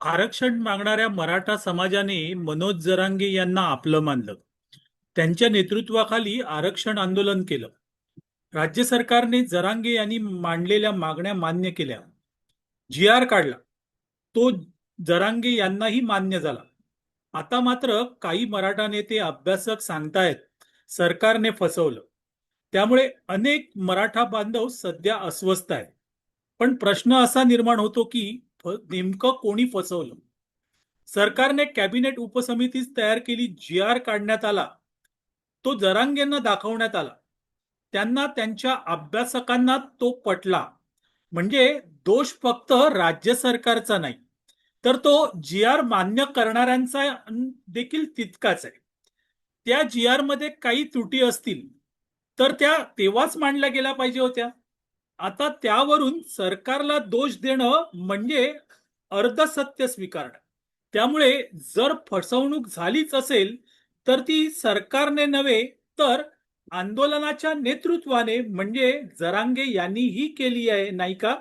आरक्षण मागणाऱ्या मराठा समाजाने मनोज जरांगे यांना आपलं मानलं. त्यांच्या नेतृत्वाखाली आरक्षण आंदोलन केलं. राज्य सरकारने जरांगे यांनी मांडलेल्या मागण्या मान्य केल्या. जी आर काढला. तो जरांगे यांनाही मान्य झाला. आता मात्र काही मराठा नेते अभ्यासक सांगतायत सरकारने फसवलं. त्यामुळे अनेक मराठा बांधव सध्या अस्वस्थ आहेत. पण प्रश्न असा निर्माण होतो की नेमकं कोणी फसवलं? सरकारने कॅबिनेट उपसमितीच तयार केली जी आर काढण्यात आला. तो जरांगेंना दाखवण्यात आला. त्यांना त्यांच्या अभ्यासकांना तो पटला. म्हणजे दोष फक्त राज्य सरकारचा नाही तर तो जी आर मान्य करणाऱ्यांचा देखील तितकाच आहे. त्या जी आरमध्ये काही त्रुटी असतील तर त्या तेव्हाच मांडल्या गेल्या पाहिजे होत्या. आता त्यावरून सरकारला दोष देणं म्हणजे अर्धसत्य स्वीकारणं. त्यामुळे जर फसवणूक झालीच असेल तर ती सरकारने नव्हे तर आंदोलनाच्या नेतृत्वाने म्हणजे जरांगे यांनीही केली आहे नाही का?